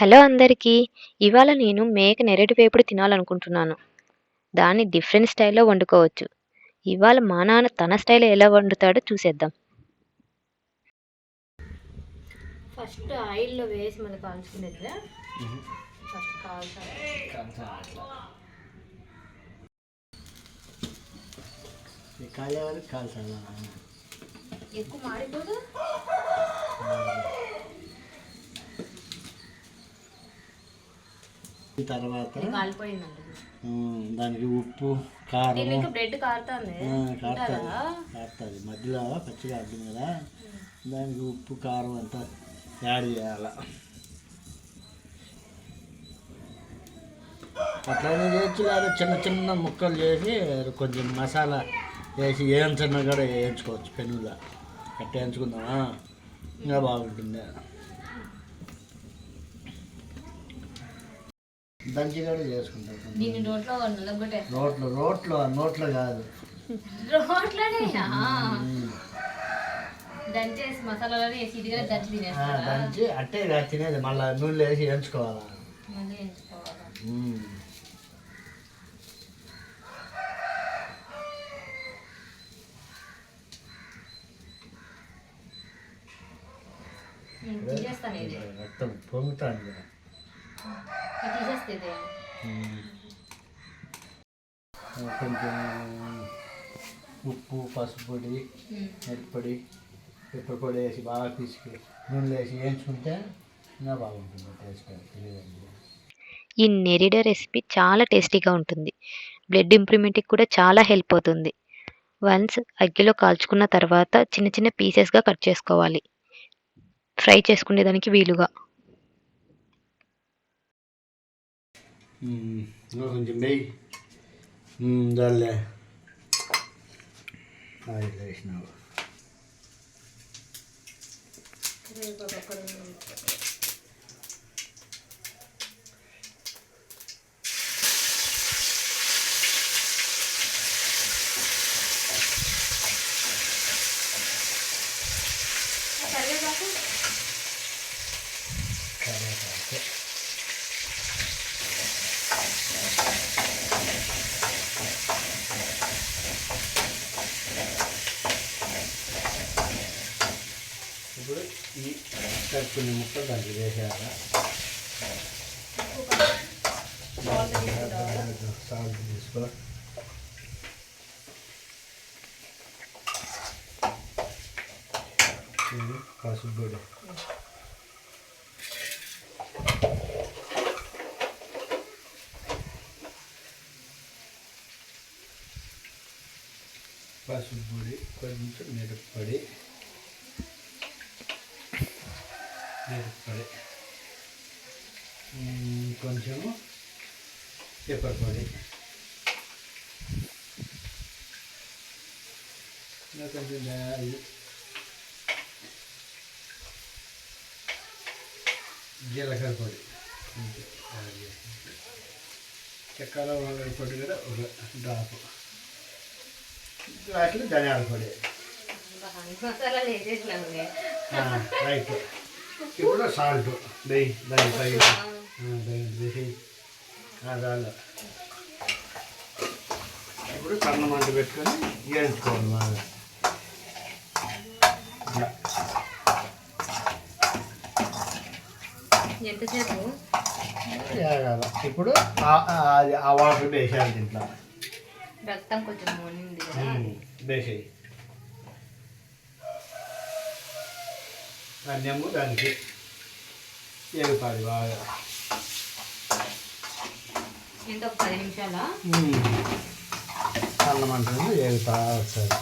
Hello అందరికీ. ఇవాళ నేను మేక నెరటి వేపుడు తినాలనుకుంటున్నాను. దాన్ని డిఫరెంట్ స్టైల్లో వండుకోవచ్చు. ఇవాళ మా నాన్న తన స్టైల్లో ఎలా వండుతాడో చూసేద్దాం. ఫస్ట్ ఆయిల్లో వేసి మళ్ళీ కాల్చుకునేది ఫస్ట్ కాల్చాలి. కాలేవాళ్ళు కాల్చాలి. ఎక్కువ మాడిపోదు? తర్వాత దానికి ఉప్పు కారం బ్రెడ్ కారుతుంది. మధ్యలో పచ్చిగా అడ్డం కదా. దానికి ఉప్పు కారం అంతా యాడ్ చేయాల. అట్లానే చేయొచ్చు లేదా చిన్న చిన్న ముక్కలు చేసి కొంచెం మసాలా వేసి వేయించన్నా కూడా వేయించుకోవచ్చు పెనుగా అట్ట వేయించుకుందామా? ఇంకా బాగుంటుంది. దంచి కూడా చేసుకుంటాం దీన్ని రోట్లో రోట్లో రోట్లో నోట్లో కాదు. రోట్లోనే దంచేసి మసాలాలో వేసి ఇది కూడా దంచి తినేస్తారా దంచి అట్టే ఇలా తినేది. మళ్ళీ నూనెలో వేసి మళ్ళీ ఎంచుకోవాలా? మొత్తం పొంగుతాను కదా ఇది తీసేస్తే ఇది. ఉమ్. కొంచెం ఉప్పు పసుపు పొడి ఉమ్. మిరప్పొడి పెప్పర్ పొడి వేసి బాగా పిసికి నూనెలో వేసి వేయించుకుంటే ఇంకా బాగుంటుంది టేస్ట్ తెలియదండి ఈ నెరిడ రెసిపీ చాలా టేస్టీగా ఉంటుంది బ్లడ్ ఇంప్రూవ్మెంట్కి కూడా చాలా హెల్ప్ అవుతుంది వన్స్ అగ్గిలో కాల్చుకున్న తర్వాత చిన్న చిన్న పీసెస్గా కట్ చేసుకోవాలి ఫ్రై చేసుకునేదానికి వీలుగా ఉమ్, ఇంకా కొంచెం నెయ్యి ఉమ్, దానిలే ఆయిల్ వేసినావు ఇప్పుడు ఈ కట్టుకునే ముక్కలు దాంట్లో వేసేయాలా సాల్ట్ తీసుకో ఇది పసుపు పొడి పసుపు పొడి కొంచెం మిరప్పొడి మిరప్పొడి కొంచెము పెప్పర్ పొడి కొంచెం ధనియాలు, జీలకర్ర పొడి కొంచెం యాడ్ చేసుకుంటే. చెక్క లవంగాల పొడి కూడా ఒక డ్రాప్ గ్లాసులు ధనియాల పొడి రైట్ ఇప్పుడు సాల్ట్ నెయ్యి దాని తగిన వేసి దానిలో ఇప్పుడు సన్న మంట పెట్టుకొని వేయించుకోవాలి బాగా. ఎంతసేపు ఇప్పుడు ఆ- వాటర్ వేసేయాలి దీంట్లో రక్తం కొంచెం వేసేయి ధన్యము దానికి ఏగుతుంది బాగా ఎంత ఒక పది నిమిషాలా? అల్లం అంటే ఏగుతా వస్తుంది